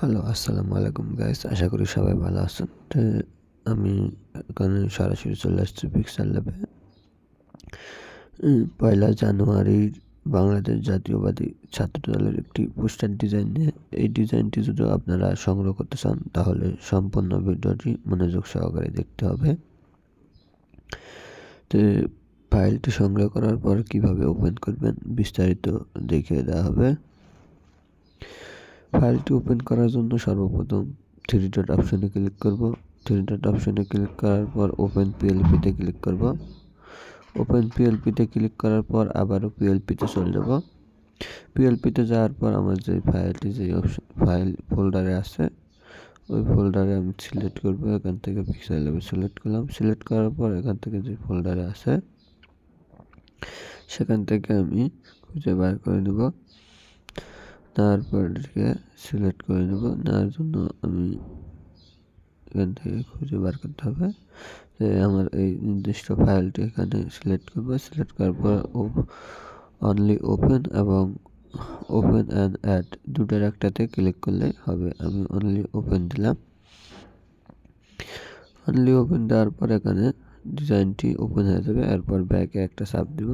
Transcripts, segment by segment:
Hello আসসালামু আলাইকুম guys আশা করি সবাই ভালো আছেন তো আমি এখানে সরাসরি চলে আসছি পিক্সার ল্যাবে পয়লা জানুয়ারি বাংলাদেশ জাতীয়বাদী ছাত্র দলের একটি পোস্টার ডিজাইন নিয়ে এই ডিজাইনটি যদি আপনারা সংগ্রহ করতে চান তাহলে সম্পূর্ণ ভিডিওটি মনোযোগ সহকারে দেখতে হবে তো ফাইলটি সংগ্রহ করার পর কীভাবে ওপেন করবেন বিস্তারিত দেখিয়ে দেওয়া হবে ফাইলটি ওপেন করার জন্য সর্বপ্রথম থ্রি ডট অপশনে ক্লিক করব। থ্রি ডট অপশনে ক্লিক করার পর ওপেন পিএলপিতে ক্লিক করব। ওপেন পিএলপিতে ক্লিক করার পর আবারও পিএলপিতে চলে যাব। পিএলপিতে যাওয়ার পর আমার যে ফাইলটি, যে অপশন ফাইল ফোল্ডারে আছে, ওই ফোল্ডারে আমি সিলেক্ট করব। এখান থেকে পিক্সেল লেভেল সিলেক্ট করলাম। সিলেক্ট করার পর এখান থেকে যে ফোল্ডারে আছে, সেখান থেকে আমি খুঁজে বার করে দেবো তারপর এটাকে সিলেক্ট করে নেব। নেওয়ার জন্য আমি এখান থেকে খুঁজে বার করতে হবে। যে আমার এই নির্দিষ্ট ফাইলটি এখানে সিলেক্ট করব। সিলেক্ট করার পর অনলি ওপেন এবং ওপেন অ্যান্ড অ্যাড দুটোর একটাতে ক্লিক করলে হবে। আমি অনলি ওপেন দিলাম। অনলি ওপেন দেওয়ার পর এখানে ডিজাইনটি ওপেন হয়ে যাবে। এরপর ব্যাকে একটা সাপ দিব।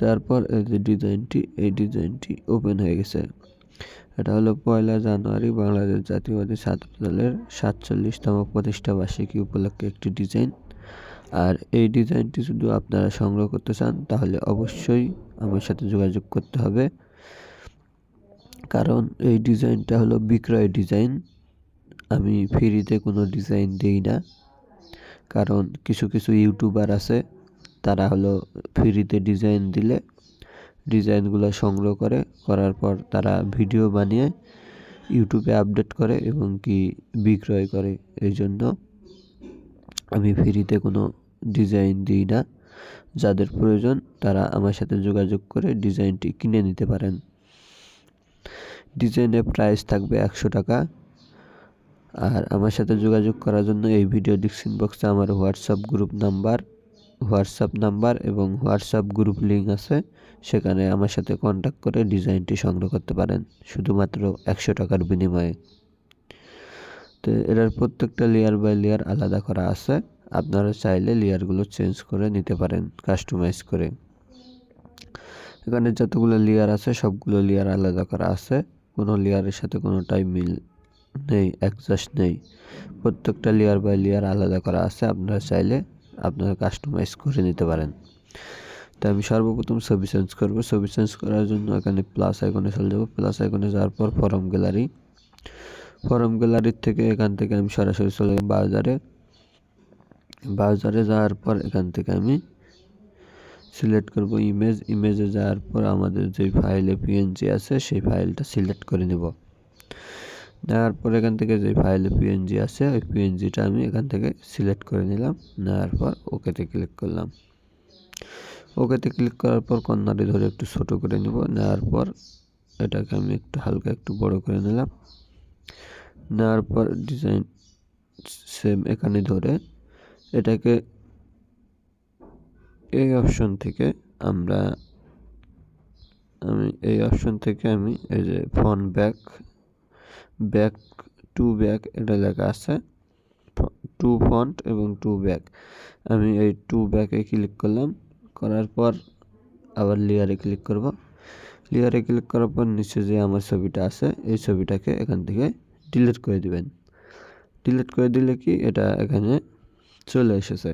তারপর এই যে ডিজাইনটি এই ডিজাইনটি ওপেন হয়ে গেছে। এটা হলো পয়লা জানুয়ারি, বাংলাদেশ জাতীয়বাদী ছাত্র দলের সাতচল্লিশতম প্রতিষ্ঠা বার্ষিকী উপলক্ষে একটি ডিজাইন। আর এই ডিজাইনটি যদি আপনারা সংগ্রহ করতে চান, তাহলে অবশ্যই আমার সাথে যোগাযোগ করতে হবে। কারণ এই ডিজাইনটা হলো বিক্রয় ডিজাইন। আমি ফ্রিতে কোনো ডিজাইন দিই না। কারণ কিছু কিছু ইউটিউবার আছে, তারা হলো ফ্রিতে ডিজাইন দিলে ডিজাইনগুলো সংগ্রহ করে, করার পর তারা ভিডিও বানিয়ে ইউটিউবে আপডেট করে এবং কি বিক্রয় করে। এই জন্য আমি ফ্রিতে কোনো ডিজাইন দিই না। যাদের প্রয়োজন তারা আমার সাথে যোগাযোগ করে ডিজাইনটি কিনে নিতে পারেন। ডিজাইনের প্রাইস থাকবে একশো টাকা। আর আমার সাথে যোগাযোগ করার জন্য এই ভিডিও ডিসক্রিপশন বক্সে আমার WhatsApp group number WhatsApp number এবং হোয়াটসঅ্যাপ গ্রুপ লিঙ্ক আছে, সেখানে আমার সাথে কন্ট্যাক্ট করে ডিজাইনটি সংগ্রহ করতে পারেন, শুধুমাত্র একশো টাকার বিনিময়ে। তো এটার প্রত্যেকটা লেয়ার বাই লেয়ার আলাদা করা আছে, আপনারা চাইলে লেয়ারগুলো চেঞ্জ করে নিতে পারেন কাস্টমাইজ করে। এখানে যতগুলো লেয়ার আছে, সবগুলো লেয়ার আলাদা করা আছে, কোনো লেয়ারের সাথে কোনোটাই মিল নেই অ্যাডজাস্ট নেই। প্রত্যেকটা লেয়ার বাই লেয়ার আলাদা করা আছে, আপনারা চাইলে আপনারা কাস্টমাইজ করে নিতে পারেন। তো আমি সর্বপ্রথম ছবি চেঞ্জ করব। ছবি চেঞ্জ করার জন্য এখানে প্লাস আইকনে চলে যাব। প্লাস আইকনে যাওয়ার পর ফরম গ্যালারি ফরম গ্যালারির থেকে এখান থেকে আমি সরাসরি চলে যাব বাজারে। বাজারে যাওয়ার পর এখান থেকে আমি সিলেক্ট করব ইমেজ ইমেজে যাওয়ার পর আমাদের যে ফাইলে পিএনজি আছে, সেই ফাইলটা সিলেক্ট করে নেব। নেওয়ার পর এখান থেকে যে ফাইলে পিএনজি আছে, ওই পিএনজিটা আমি এখান থেকে সিলেক্ট করে নিলাম। নেওয়ার পর ওকেতে ক্লিক করলাম। ওকেতে ক্লিক করার পর কর্নারে ধরে একটু ছোট করে নিব। নেওয়ার পর এটাকে আমি একটু হালকা একটু বড় করে নিলাম। নেওয়ার পর ডিজাইন সেম এখানে ধরে এটাকে এই অপশন থেকে আমরা, আমি এই অপশন থেকে আমি এই যে phone back back to back এটা লেখা আছে। টু ফন্ট এবং টু ব্যাক আমি এই টু ব্যাকে ক্লিক করলাম। করার পর আবার লেয়ারে ক্লিক করব। লেয়ারে ক্লিক করার পর নিচে যে আমার ছবিটা আছে, এই ছবিটাকে এখান থেকে ডিলিট করে দিবেন। ডিলিট করে দিলে কি? এটা এখানে চলে এসেছে।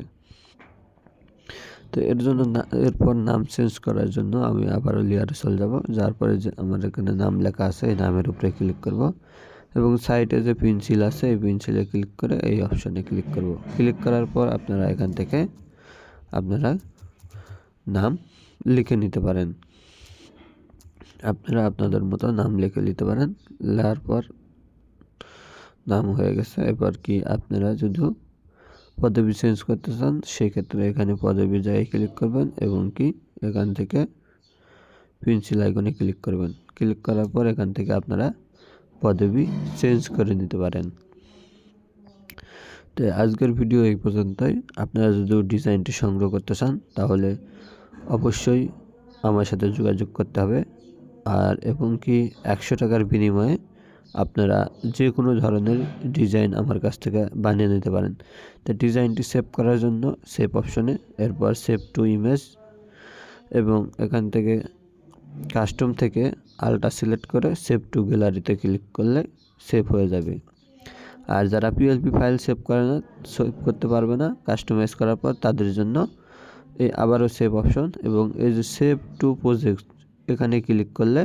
তো এর জন্য এরপর নাম চেঞ্জ করার জন্য আমি আবারও লেয়ারে চলে যাব। যার পরে যে আমার এখানে নাম লেখা আছে, এই নামের উপরে ক্লিক করব। এবং সাইডে যে পেন্সিল আছে, এই পেন্সিলে ক্লিক করে এই অপশানে ক্লিক করব। ক্লিক করার পর আপনারা এখান থেকে আপনারা নাম লিখে নিতে পারেন। আপনারা আপনাদের মতো নাম লিখে নিতে পারেন। লেখার পর নাম হয়ে গেছে। এবার কি আপনারা যদি পদবি চেঞ্জ করতে চান, সেক্ষেত্রে এখানে পদবি জায়গায় ক্লিক করবেন এবং কি এখান থেকে পেন্সিল আইকনে ক্লিক করবেন। ক্লিক করার পর এখান থেকে আপনারা পদবি চেঞ্জ করে নিতে পারেন। তো আজকের ভিডিও এই পর্যন্তই। আপনারা যদি ডিজাইনটি সংগ্রহ করতে চান, তাহলে অবশ্যই আমার সাথে যোগাযোগ করতে হবে। আর এবং কি একশো টাকার বিনিময়ে আপনারা যে কোনো ধরনের ডিজাইন আমার কাছ থেকে বানিয়ে নিতে পারেন। তো ডিজাইনটি সেভ করার জন্য সেভ অপশনে এরপর সেভ টু ইমেজ এবং এখান থেকে কাস্টম থেকে আলটা সিলেক্ট করে সেভ টু গ্যালারিতে ক্লিক করলে সেভ হয়ে যাবে। আর যারা পিএলপি ফাইল সেভ করে না সেভ করতে পারবে না কাস্টমাইজ করার পর তাদের জন্য এই আবারও সেভ অপশন এবং এই যে সেভ টু প্রজেক্ট এখানে ক্লিক করলে,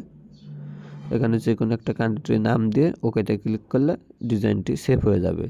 এখানে যে কোনো একটা কান্ট্রির নাম দিয়ে ওকেতে ক্লিক করলে ডিজাইনটি সেভ হয়ে যাবে।